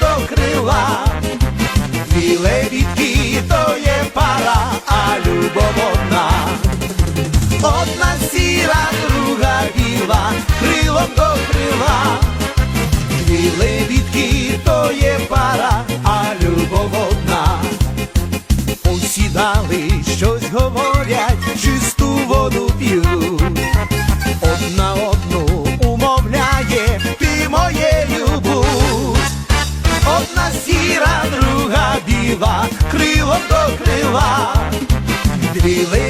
до крила. Дві лебідки, то є пара, а любов одна. Одна сіра, друга біла, крилом до крила. Дві лебідки, то є пара, а любов одна. Посідали, щось говорять, чисту воду п'ють. Дві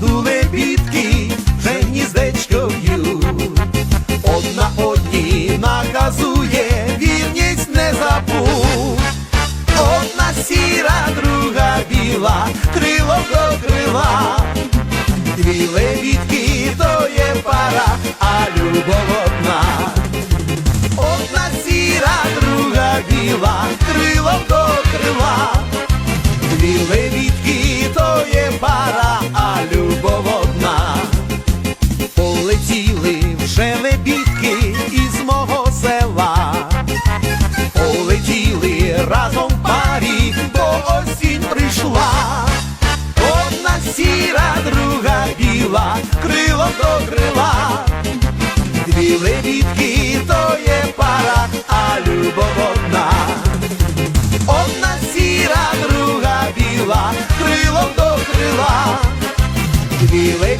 саду лебідки вже гніздечко в'ють. Одна одній наказує, вірність не забудь. Одна сіра, друга біла, крило до крила. Дві лебідки, то є пара, а любов одна. Одна сіра, друга біла,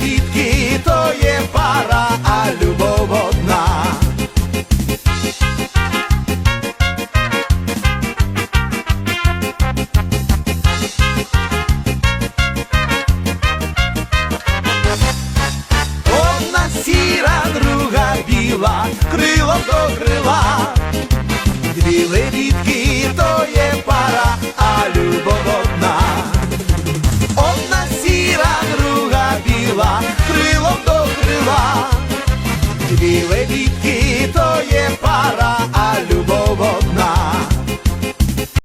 Лебідки, то є пара, а любов одна. Одна сіра, друга біла, крилом до крила. Дві лебідки, то є Великий, то є